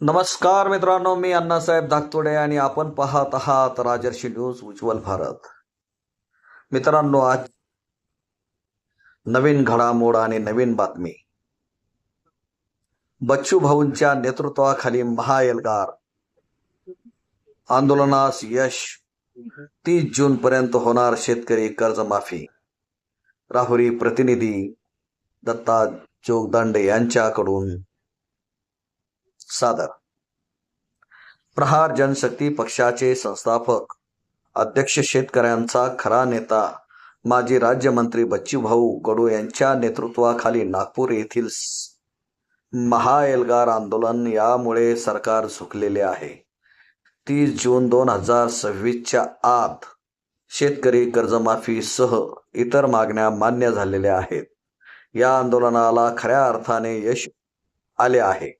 नमस्कार मित्रांनो मी अण्णासाहेब धाकतोडे आणि आपण पाहत आहात राजर्षी न्यूज उज्ज्वल भारत. मित्रांनो आज नवीन घडामोड आणि नवीन बातमी. बच्चू भाऊंच्या नेतृत्वाखाली महाएल्गार आंदोलनास यश तीस जून पर्यंत होणार शेतकरी कर्जमाफी. राहुरी प्रतिनिधी दत्ता जोगदांडे यांच्याकडून सादर. प्रहार जनशक्ती पक्षाचे संस्थापक अध्यक्ष शेतकऱ्यांचा खरा नेता माजी राज्यमंत्री बच्चूभाऊ कडू यांच्या नेतृत्वाखाली नागपूर येथील महाएल्गार आंदोलन यामुळे सरकार झुकलेले आहे. तीस जून दोन हजार सव्वीसच्या आत शेतकरी कर्जमाफीसह इतर मागण्या मान्य झालेल्या आहेत. या आंदोलनाला खऱ्या अर्थाने यश आले आहे.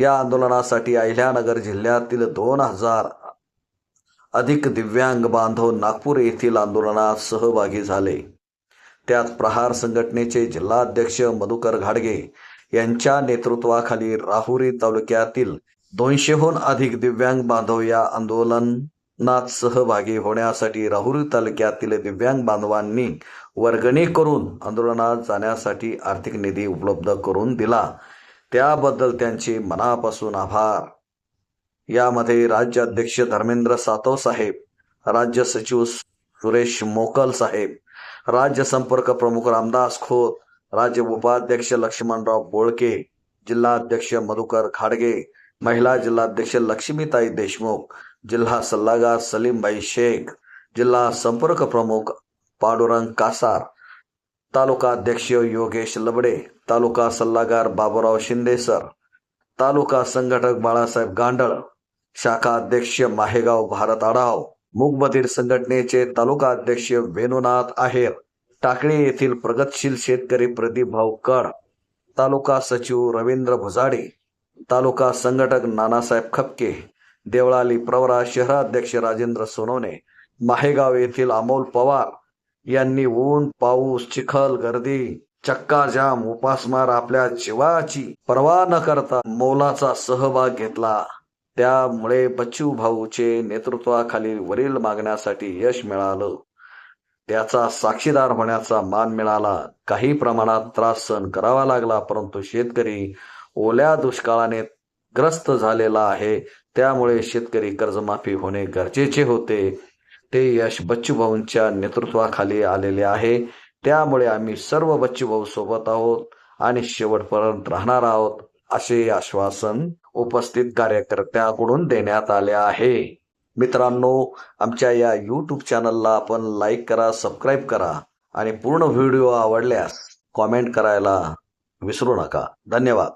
या आंदोलनासाठी अहिल्यानगर जिल्ह्यातील दोन हजार अधिक दिव्यांग बांधव नागपूर येथील आंदोलनात सहभागी झाले. त्यात प्रहार संघटनेचे जिल्हाध्यक्ष मधुकर घाडगे यांच्या नेतृत्वाखाली राहुरी तालुक्यातील दोनशेहून अधिक दिव्यांग बांधव या आंदोलनात सहभागी होण्यासाठी राहुरी तालुक्यातील दिव्यांग बांधवांनी वर्गणी करून आंदोलनात जाण्यासाठी आर्थिक निधी उपलब्ध करून दिला. त्याबद्दल त्यांचे मनापासून आभार. यामध्ये राज्याध्यक्ष धर्मेंद्र सातव साहेब राज्य सचिव सुरेश मोकल साहेब राज्य संपर्क प्रमुख रामदास खोत राज्य उपाध्यक्ष लक्ष्मणराव बोळके जिल्हाध्यक्ष मधुकर खाडगे महिला जिल्हाध्यक्ष लक्ष्मीताई देशमुख जिल्हा सल्लागार सलीमबाई शेख जिल्हा संपर्क प्रमुख पांडुरंग कासार तालुका अध्यक्ष योगेश लबडे तालुका सल्लागार बाबुराव शिंदे सर तालुका संघटक बाळासाहेब गांडळ शाखा अध्यक्ष माहेगाव भारत आढाव मूकबधीर संघटनेचे तालुका अध्यक्ष वेणुनाथ आहेर टाकळी येथील प्रगतशील शेतकरी प्रदीप भाऊ कड तालुका सचिव रवींद्र भुजाडे तालुका संघटक नानासाहेब खपके देवळाली प्रवरा शहराध्यक्ष राजेंद्र सोनवणे माहेगाव येथील अमोल पवार यांनी ऊन पाऊस चिखल गर्दी चक्का जाम उपासमार आपल्या जीवाची पर्वा न करता मोलाचा सहभाग घेतला. त्यामुळे बच्चू भाऊचे नेतृत्वाखाली वरील मागण्यासाठी यश मिळालं. त्याचा साक्षीदार होण्याचा मान मिळाला. काही प्रमाणात त्रास सहन करावा लागला परंतु शेतकरी ओल्या दुष्काळाने ग्रस्त झालेला आहे. त्यामुळे शेतकरी कर्जमाफी होणे गरजेचे होते. ते यश बच्चूभाऊंच्या नेतृत्वाखाली आलेले आहे. त्यामुळे आम्ही सर्व बच्चूभाऊ सोबत आहोत आणि शेवटपर्यंत राहणार आहोत असे आश्वासन उपस्थित कार्यकर्त्याकडून देण्यात आले आहे. मित्रांनो आमच्या या यूट्यूब चॅनलला आपण लाईक करा सबस्क्राईब करा आणि पूर्ण व्हिडिओ आवडल्यास कॉमेंट करायला विसरू नका. धन्यवाद.